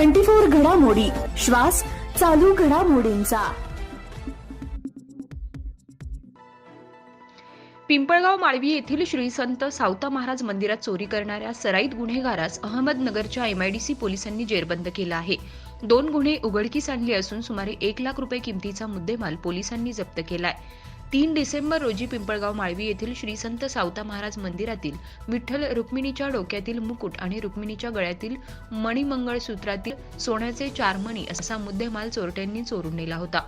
Twenty four घडामोडी. श्वास चालू घडामोडींचा. पिंपळगाव माळवी येथील श्री संत सावता महाराज मंदिरात चोरी करणाऱ्या सराईत गुन्हेगारास अहमदनगरच्या एमआयडीसी पोलिसांनी जेरबंद केला आहे. दोन गुन्हे उघडकीस आणले असून सुमारे एक लाख रुपये किमतीचा मुद्देमाल पोलिसांनी जप्त केलाय. तीन डिसेंबर रोजी पिंपळगाव माळवी येथील श्री संत सावता महाराज मंदिरातील विठ्ठल रुक्मिणीच्या डोक्यातील मुकुट आणि रुक्मिणीच्या गळ्यातील मणिमंगळसूत्रातील सोन्याचे चार मणी असा मुद्देमाल चोरट्यांनी चोरून नेला होता.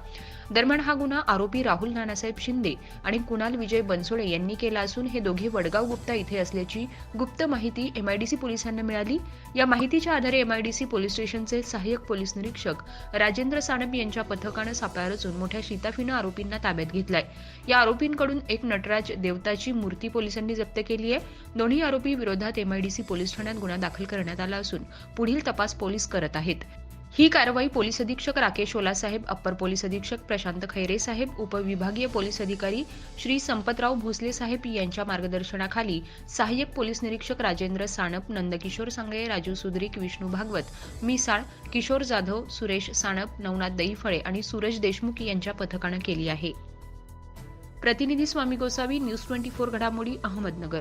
दरम्यान हा गुन्हा आरोपी राहुल नानासाहेब शिंदे आणि कुणाल विजय बनसोडे यांनी केला असून हे दोघे वडगाव गुप्ता इथे असल्याची गुप्त माहिती एमआयडीसी पोलिसांना मिळाली. या माहितीच्या आधारे एमआयडीसी पोलीस स्टेशनचे सहाय्यक पोलीस निरीक्षक राजेंद्र सानप यांच्या पथकानं सापळा रचून मोठ्या शिताफीनं आरोपींना ताब्यात घेतलाय. या आरोपींकडून एक नटराज देवताची मूर्ती पोलिसांनी जप्त केली आहे. दोन्ही आरोपी विरोधात एमआयडीसी पोलीस ठाण्यात गुन्हा दाखल करण्यात आला असून पुढील तपास पोलीस करत आहेत. ही कारवाई पोलीस अधीक्षक राकेश ओला साहेब अप्पर पोलीस अधीक्षक प्रशांत खैरे साहेब उपविभागीय पोलीस अधिकारी श्री संपतराव भोसले साहेब यांच्या मार्गदर्शनाखाली सहाय्यक पोलीस निरीक्षक राजेंद्र साणप नंदकिशोर सांगळे राजू सुद्रिक विष्णू भागवत मिसाळ किशोर जाधव सुरेश साणप नवनाथ दहीफळे आणि सूरज देशमुख यांच्या पथकानं केली आहे. प्रतिनिधी Swami Gosavi news twenty four घडामोडी अहमदनगर.